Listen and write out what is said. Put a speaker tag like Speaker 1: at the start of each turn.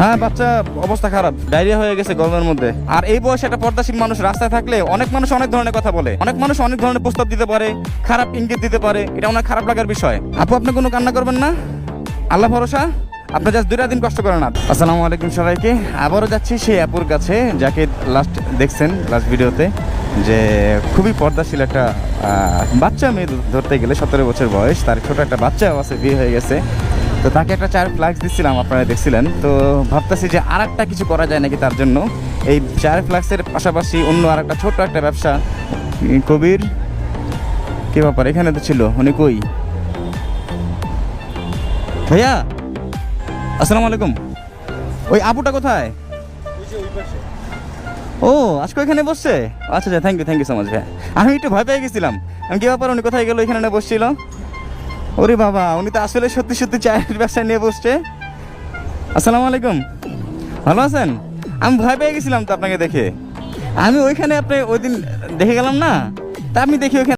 Speaker 1: হ্যাঁ বাচ্চা, অবস্থা খারাপ। ডায়রিয়া হয়ে গেছে গরমের মধ্যে। আর এই বয়সে একটা পর্দাশীল মানুষ রাস্তায় থাকলে অনেক মানুষ অনেক ধরনের কথা বলে। অনেক মানুষ অনেক ধরনের প্রস্তাব দিতে পারে, খারাপ ইঙ্গিত দিতে পারে। এটা অনেক খারাপ লাগার বিষয়। আপু, আপনি কোনো কান্না করবেন না? আল্লাহ ভরসা? আপনি জাস্ট দুইটা দিন কষ্ট করেন না আসসালামু আলাইকুম সবাইকে। আবারও যাচ্ছি সেই আপুর কাছে, যাকে লাস্ট দেখছেন লাস্ট ভিডিওতে, যে খুবই পর্দাশীল একটা বাচ্চা মেয়ে ধরতে গেলে সতেরো বছর বয়স। তার ছোট একটা বাচ্চাও আছে, বিয়ে হয়ে গেছে। তো তাকে একটা চার ফ্লাক্স দিচ্ছিলাম, আপনারা দেখছিলেন। তো ভাবতেছি যে আর একটা কিছু করা যায় নাকি তার জন্য। এই চায়ের ফ্লাক্সের পাশাপাশি অন্য আর একটা ছোট একটা ব্যবসা। কবির, কি ব্যাপার? এখানে তো ছিল, উনি কই? ভাইয়া, আসসালামু আলাইকুম। ওই আপুটা কোথায়? ও, আজকে ওইখানে বসছে? আচ্ছা আচ্ছা thank you thank you so much ভাইয়া। আমি একটু ভয় পেয়ে গেছিলাম। আমি কি ব্যাপার, উনি কোথায় গেল, এখানে বসছিল? ওরে বাবা, উনি তো আসলে সত্যি সত্যি চায়ের ব্যবসা নিয়ে বসছে। আসসালামু আলাইকুম। ভালো আছেন? আমি ভয় পেয়ে গেছিলাম তো আপনাকে দেখে। আমি ওইখানে আপনি ওই দিন দেখে গেলাম না? তা আমি দেখি ওইখানে